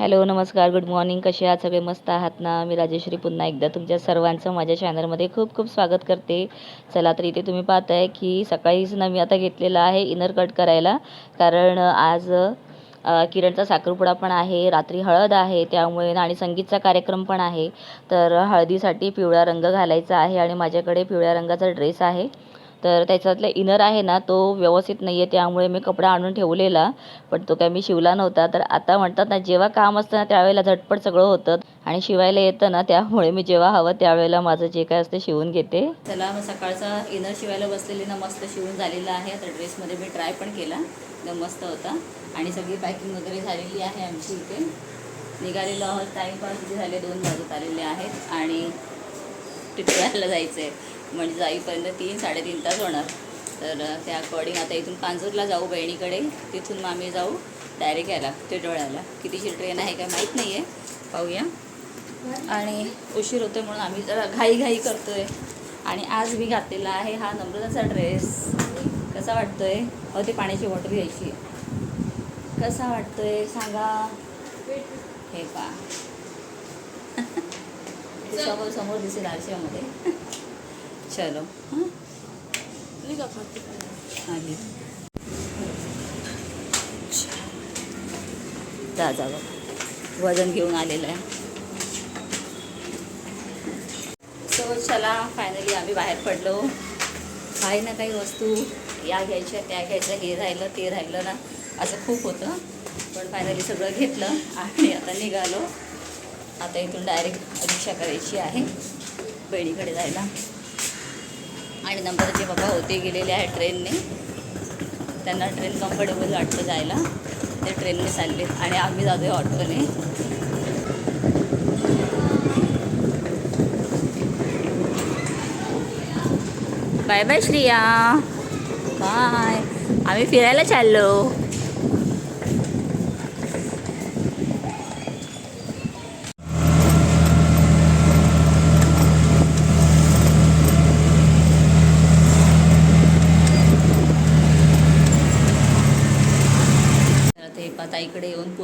Hello नमस्कार good morning. कसे आहात? सगळे मस्त आहात ना? मी राजेश्री पुन्हा एकदा तुमच्या सर्वांचं माझ्या चॅनलमध्ये खूप खूप स्वागत करते. चला तर इथे तुम्ही पाहताय की सकाळीच ना मी आता घेतलेला आहे इनर कट करायला. कारण आज किरणचा साखरपुडा पण आहे रात्री हळद आहे त्यामुळे आणि संगीतचा कार्यक्रम पण आहे. तर हळदीसाठी पिवळा रंग घालायचा आहे आणि माझ्याकडे पिवळ्या रंगाचा ड्रेस आहे. तर त्याच्यातला इनर आहे ना तो व्यवस्थित नाही आहे त्यामुळे मी कपडा आणून ठेवलेला पण तो काय मी शिवला नव्हता. तर आता म्हणतात ना जेव्हा काम असतं ना त्यावेळेला झटपट सगळं होतं. आणि शिवायला येतं ना त्यामुळे मी जेव्हा हवं त्यावेळेला माझं जे काय असतं शिवून घेते. चला मग सकाळचा इनर शिवायला बसलेली ना मस्त शिवून झालेला आहे. आता ड्रेसमध्ये मी ट्राय पण केला. एकदम मस्त होता. आणि सगळी पॅकिंग वगैरे झालेली आहे आमची इथे. निघालेलो आहोत. टाईमपास झाले दोन वाजत आलेले आहेत. आणि टिटवाळ्याला जायचं आहे म्हणजे जाईपर्यंत तीन साडेतीन तास होणार. तर त्या अकॉर्डिंग आता इथून कांजूरला जाऊ बहिणीकडे. तिथून मग आम्ही जाऊ डायरेक्ट याला टिटवाळ्याला कितीची ट्रेन आहे काय माहीत नाही आहे पाहूया. आणि उशीर होतो म्हणून आम्ही जरा घाई घाई आहे आणि आज मी घातलेला आहे हा नम्रताचा ड्रेस कसा वाटतो आहे अहो ते पाण्याची बॉटल घ्यायची. कसा वाटतो आहे सांगा. हे पा समोर समोर दिसेल आरशामध्ये. चलो। हां? आली. जा जा बघ वजन घेऊन आलेलं आहे. सो चला फायनली आम्ही बाहेर पडलो. काही ना काही वस्तू? या घ्यायच्या त्या घ्यायच्या हे राहिलं ते राहिलं ना. असं खूप होतं. पण फायनली सगळं घेतलं आणि आता निघालो. आता इथून डायरेक्ट रिक्षा करायची आहे. बहिणीकडे जायला. आणि नंबरचे बाबा होते गेलेले आहे ट्रेनने. त्यांना ट्रेन कम्फर्टेबल वाटतं जायला. ते ट्रेनने चालले आणि आम्ही जातो आहे ऑटोने. Bye bye Shriya. बाय. आम्ही फिरायला चाललो तर ते ताईकडे येऊन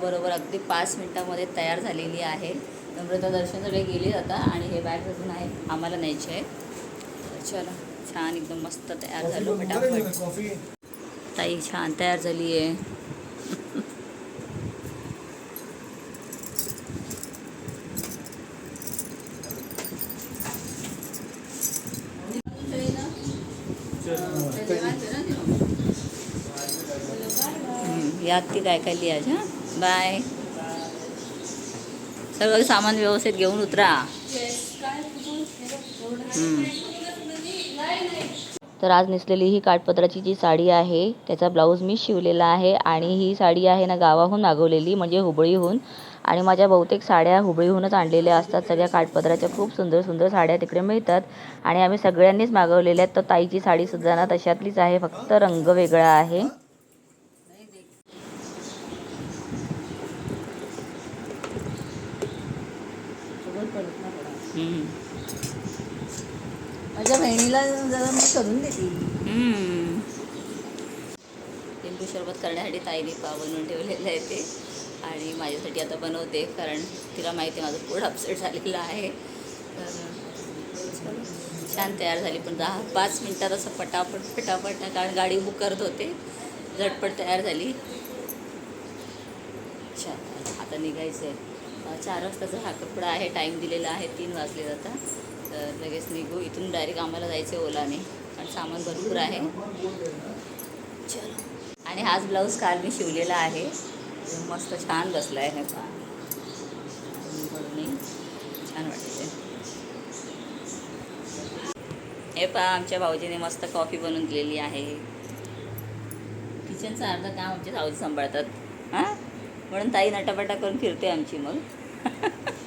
आल्याबरोबर अगदी पाच मिनटामध्ये तयार झालेली आहे. नम्रता दर्शन सगळे गेले आता आणि हे बॅग अजून आहे आम्हाला न्यायचे आहे चला छान एकदम मस्त तयार झालो फटाफट ताई छान तयार झाली आहे. यात ती काय काय लिहायच हां? बाय. सगळं सामान व्यवस्थित घेऊन उतरा. तर आज नेसलेली ही काठपत्राची जी साडी आहे त्याचा ब्लाऊज मी शिवलेला आहे आणि ही साडी आहे ना गावाहून मागवलेली म्हणजे हुबळीहून. आणि माझ्या बहुतेक साड्या हुबळीहूनच आणलेल्या असतात. सगळ्या काठपत्राच्या खूप सुंदर सुंदर साड्या तिकडे मिळतात. आणि आम्ही सगळ्यांनीच मागवलेल्या आहेत. तर ताईची साडीसुद्धा ना तशातलीच आहे. फक्त रंग वेगळा आहे. माझ्या बहिणीला जरा मी करून देते. लिंबू सरबत करण्यासाठी ताईने पाव बनवून ठेवलेलं आहे ते. आणि माझ्यासाठी आता बनवते कारण तिला माहिती आहे माझं पोट अपसेट झालेलं आहे. तर छान तयार झाली. पण दहा पाच मिनटात असं पटापट पटापट कारण गाडी बुक करत होते. झटपट तयार झाली. छान. आता निघायचं आहे चार वाजताचा कपडा आहे टाईम दिलेला आहे तीन वाजले जाता. तर लगेच निघू. इथून डायरेक्ट आम्हाला जायचं आहे ओलाने. कारण सामान भरपूर आहे. चलो. आणि हाच ब्लाऊज काल मी शिवलेला आहे. मस्त छान बसला आहे पा छान वाटते हे पहा आमच्या भाऊजीने मस्त कॉफी बनवून दिलेली आहे. किचनचं अर्धा काम आमचे भाऊजी सांभाळतात. हां? म्हणून ताई नटापटा करून फिरते आमची मग.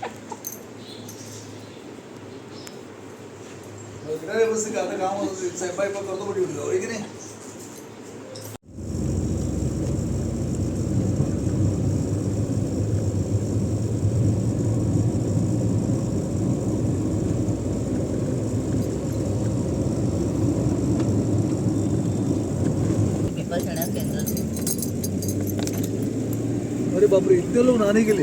बस का आता काम स्वयंपाक करतो पण की नाही? अरे बाप बापरे इतने लोग नहाने के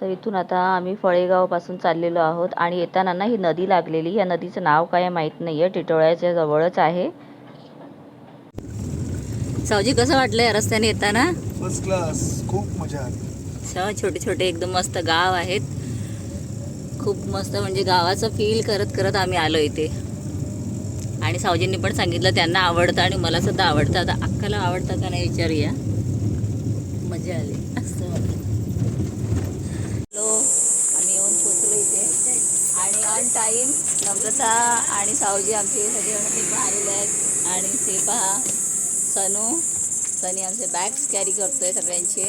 तर इथून आता आम्ही फळेगावपासून चाललेलो आहोत आणि येताना ना ही नदी लागलेली या नदीचं नाव काय माहीत नाही आहे टिटोळ्याच्या जवळच आहे. सावजी कसं वाटलं या रस्त्याने येताना? फर्स्ट क्लास खूप मजा आली. छोटे छोटे एकदम मस्त गाव आहेत. खूप मस्त म्हणजे गावाचं फील करत करत आम्ही आलो इथे. आणि सावजींनी पण सांगितलं त्यांना आवडतं आणि मला सुद्धा आवडतं. आता अक्काला आवडतं का नाही विचारूया. मजा आली. असं वाटलं हॅलो आम्ही येऊन पोचलो इथे ऑन टाईम नम्रता आणि सावजी आमचे सगळेजण ते आलेले आहेत. आणि ते पहा सनू. सनी आमचे बॅग्स कॅरी करतोय सगळ्यांचे.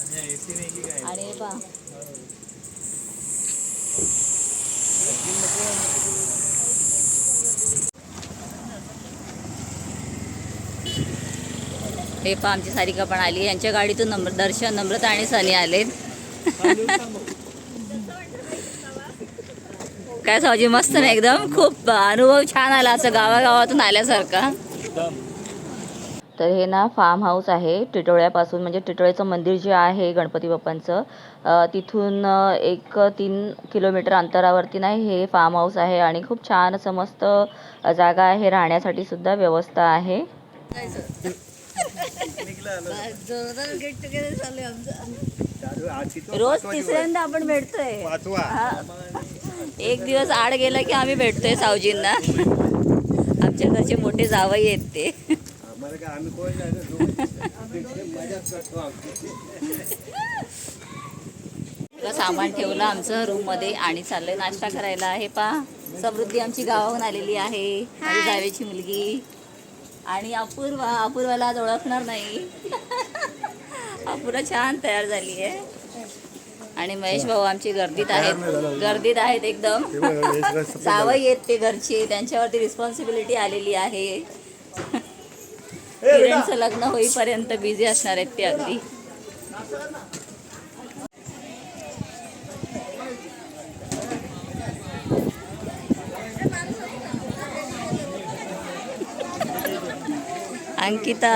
आणि एसी नाही की काय आणि हे पहा. हे पहा आमची सारिका पण आली. यांच्या गाडीतून नम्र दर्शन नम्रता आणि सनी आलेत. काय सावजी मस्त ना एकदम? खूप अनुभव छान आला असं गावागावातून आल्यासारखा. तर हे ना फार्म हाऊस आहे. टिटोळ्यापासून म्हणजे टिटोळ्याचं मंदिर जे आहे गणपती बाप्पांचं तिथून एक तीन किलोमीटर अंतरावरती नाही हे फार्म हाऊस आहे आणि खूप छान असं मस्त जागा आहे. राहण्यासाठी सुद्धा व्यवस्था आहे. गेट टुगेदर चालू आमचं. रोज तिसऱ्यांदा आपण भेटतोय. पाचवा. हा. एक दिवस आड गेला की आम्ही भेटतोय सावजींना. आमच्या घरचे मोठे जावई आहेत ते. आम्हाला काय आम्ही कोण नाही ना, मजाच करतो आमची. सगळं सामान ठेवलं आमचं रूममध्ये आणि चाललंय नाश्ता करायला. हे पा समृद्धी आमची गावाहून आलेली आहे. माझी जावेची मुलगी. आणि अपूर्वा अपूर्वाला आज ओळखणार नाही. अपूर्वा छान तयार झाली आहे. आणि महेश भाऊ आमची गर्दीत आहेत. गर्दीत आहेत एकदम. जावई आहेत ते घरचे. त्यांच्यावरती रिस्पॉन्सिबिलिटी आलेली आहे. किरणचं लग्न होईपर्यंत बिझी असणार आहेत ते अगदी. अंकिता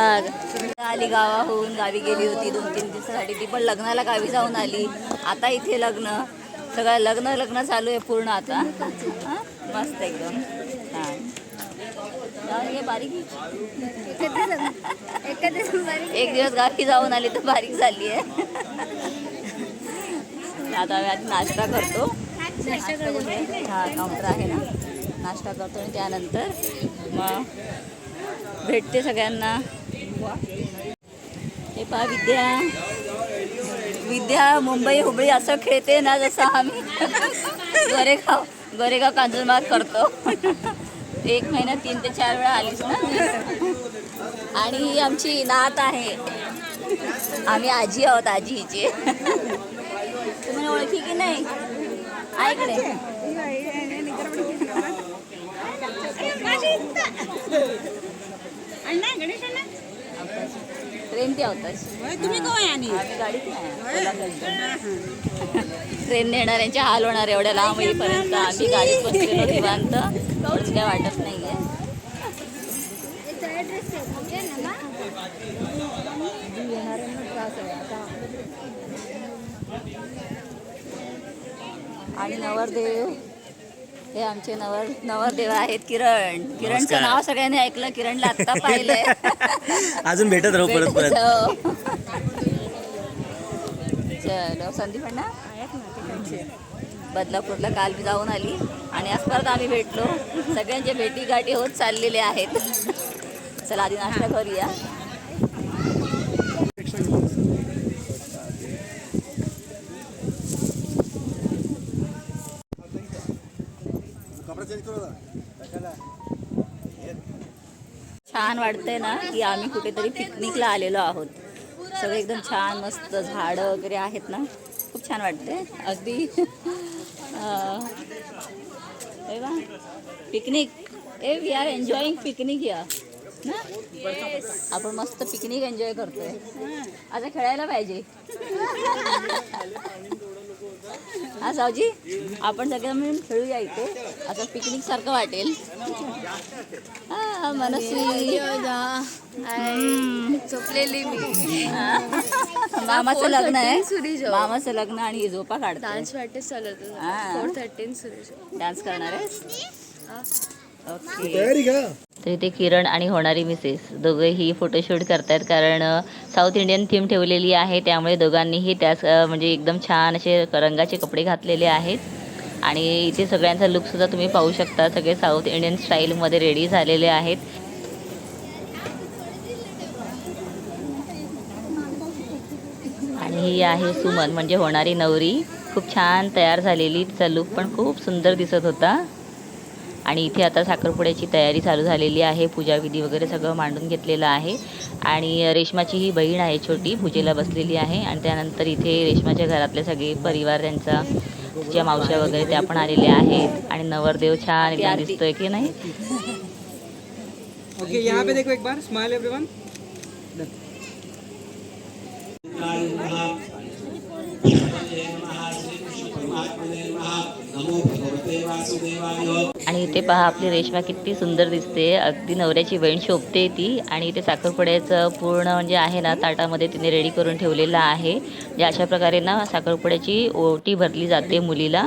आली गावाहून गावी गेली होती. दोन तीन दिवसासाठी ती पण लग्नाला गावी जाऊन आली. आता इथे लग्न. सगळं लग्न लग्न चालू आहे पूर्ण आता. मस्त एकदम. हां. बारीक. एक दिवस गावी जाऊन आली तर बारीक झाली आहे. आता आम्ही आधी नाश्ता करतो. हा काउंटर आहे ना. नाश्ता करतो आणि त्यानंतर मग भेटते सगळ्यांना. पा विद्या. विद्या मुंबई हुबळी असं खेळते ना जसं आम्ही. गोरेगाव गोरेगाव कांजूरमार्ग करतो. एक महिन्यात तीन ते चार वेळा आलीच ना. आणि ही आमची नात आहे. आम्ही आजी आहोत आजी हिचे तुम्हाला ओळखी की नाही? ऐकले गणेश ते होताच तुम्ही काय आणि? आम्ही गाडीत नाही ट्रेन येणाऱ्यांचे हाल होणार एवढ्या लांब येईपर्यंत आम्ही गाडीत बसलेलो निवांत. एवढंच काय वाटत नाहीये. आणि नवरदेव. हे आमचे नवर नवरदेव आहेत किरण. किरणचं नाव सगळ्यांनी ऐकलं किरणला आत्ता पाहिलंय. अजून भेटत राहू परत परत. हो. चलो संदीप अण्णा? बदलापूरला काल मी जाऊन आली आणि आज परत आम्ही भेटलो. सगळ्यांच्या भेटी गाठी होत चाललेले आहेत. चला आधी नाश्ता करूया कपडा चेंज करू ना छान वाटतंय ना की आम्ही कुठेतरी पिकनिकला आलेलो आहोत. सगळे एकदम छान मस्त झाडं वगैरे आहेत ना. खूप छान वाटतंय. अगदी. Picnic hey we are enjoying picnic या आपण मस्त पिकनिक एन्जॉय करतोय. आता खेळायला पाहिजे. हा सावजी आपण सगळं मिळून खेळूया इथे. आता पिकनिक सारखं वाटेल. हा मनस्वी. झोपलेली मी. मामाचं लग्न आहे. मामाचं लग्न आणि झोपा काढतात डान्स प्रॅक्टिस चालत हा. फोर थर्टीन सुरेश डान्स करणार का? तर इथे किरण आणि होणारी मिसेस दोघंही फोटोशूट करतायत कारण साऊथ इंडियन थीम ठेवलेली आहे. त्यामुळे दोघांनीही त्याच म्हणजे एकदम छान असे रंगाचे कपडे घातलेले आहेत. आणि इथे सगळ्यांचा लुकसुद्धा तुम्ही पाहू शकता. सगळे साऊथ इंडियन स्टाईलमध्ये रेडी झालेले आहेत. आणि ही आहे सुमन म्हणजे होणारी नवरी. खूप छान तयार झालेली. तिचा लुक पण खूप सुंदर दिसत होता. आणि इथे आता साखरपुड्याची तयारी चालू झालेली आहे. पूजाविधी वगैरे सगळं मांडून घेतलेलं आहे. आणि रेशमाची ही बहीण आहे छोटी पूजेला बसलेली आहे. आणि त्यानंतर इथे रेशमाच्या घरातले सगळे परिवार त्यांचा तिच्या मावश्या वगैरे त्या पण आलेल्या आहेत. आणि नवरदेव छान एकदम दिसतोय की नाही? ओके यहाँ पे देखो एक बार. स्माइल एवरीवन आणि इथे पहा आपली रेशमा किती सुंदर दिसते अगदी नवऱ्याची बहीण शोभते ती आणि इथे साखरपुड्याचं पूर्ण म्हणजे आहे ना ताटामध्ये तिने रेडी करून ठेवलेलं आहे म्हणजे अशा प्रकारे ना साखरपुड्याची ओटी भरली जाते मुलीला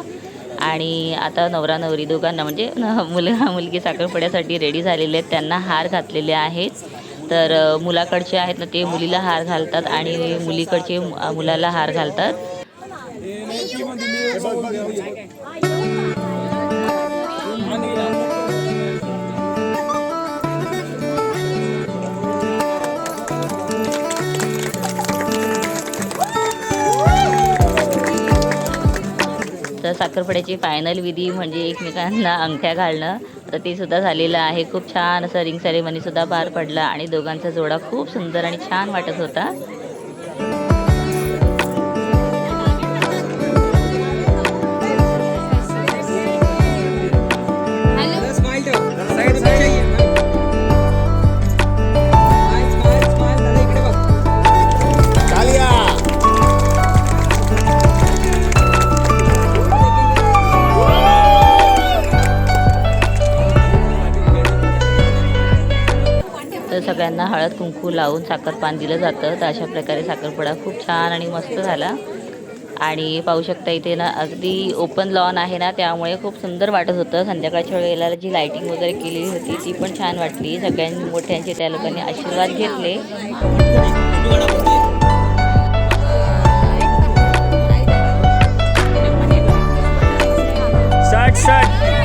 आणि आता नवरा नवरी दोघांना म्हणजे मुलगा मुलगी साखरपुड्यासाठी रेडी झालेले आहेत त्यांना हार घातलेले आहेत तर मुलाकडचे आहेत ना ते मुलीला हार घालतात आणि मुलीकडचे मुलाला हार घालतात साखरपुड्याची फायनल विधी म्हणजे एकमेकांना अंगठ्या घालणं. तर ते सुद्धा झालेलं आहे. खूप छान असं रिंग सेरेमनी सुद्धा पार पडला आणि दोघांचा जोडा खूप सुंदर आणि छान वाटत होता. हळद कुंकू लावून साखरपान दिलं जातं. तर अशा प्रकारे साखरपुडा खूप छान आणि मस्त झाला. आणि पाहू शकता इथे ना अगदी ओपन लॉन आहे ना त्यामुळे खूप सुंदर वाटत होतं. संध्याकाळच्या वेळेला जी लाईटिंग वगैरे केलेली होती ती पण छान वाटली. सगळ्यांनी मोठ्यांचे त्या लोकांनी आशीर्वाद घेतले. साठ साठ.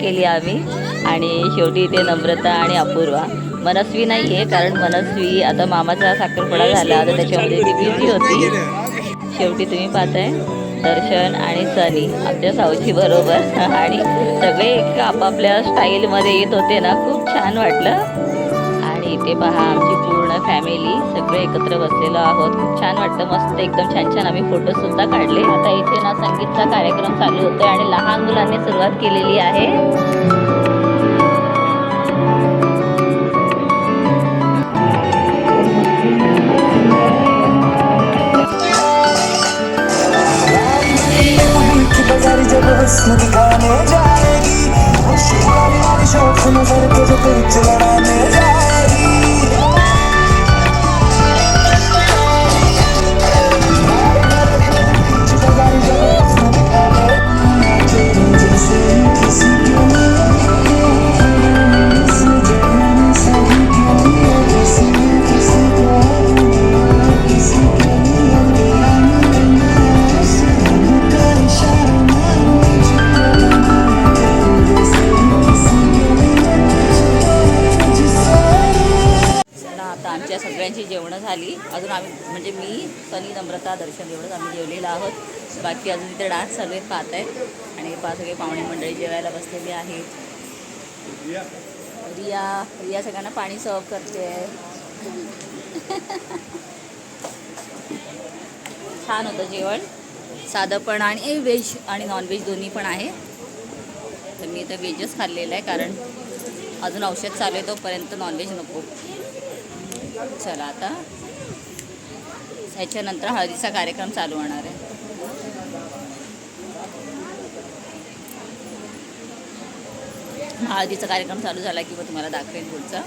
केली आम्ही. आणि शेवटी इथे नम्रता आणि अपूर्वा. मनस्वी नाही आहे कारण मनस्वी आता मामाचा साखरपुडा झाला आता त्याच्यामध्ये ती बिझी होती. शेवटी तुम्ही पाहताय दर्शन आणि सनी आमच्या सावची बरोबर. आणि सगळे एक आपापल्या स्टाईलमध्ये येत होते ना खूप छान वाटलं. आणि इथे पहा आमची पूर्ण फॅमिली सगळे एकत्र बसलेलो आहोत. खूप छान वाटतं मस्त एकदम छान छान आम्ही फोटो सुद्धा काढले. आता इथे ना संगीतचा कार्यक्रम चालू होतोय आणि लहान मुलांनी सुरुवात केलेली आहे. बाकी अजून इथे डान्स चालू आहेत पाहत आहेत. आणि पाच सगळे पाहुणे मंडळी जेवायला बसलेली आहेत. रिया. रिया सगळ्यांना पाणी सर्व करते. छान होतं जेवण. साधं पण आणि व्हेज आणि नॉनव्हेज दोन्ही पण आहे. तर मी तर व्हेजच खाल्लेलं आहे कारण अजून औषध चालू आहे तोपर्यंत नॉनव्हेज नको. चला आता. ह्याच्यानंतर हळदीचा कार्यक्रम चालू होणार आहे. हळदीचा कार्यक्रम चालू झाला की मग तुम्हाला दाखवेन पुढचा.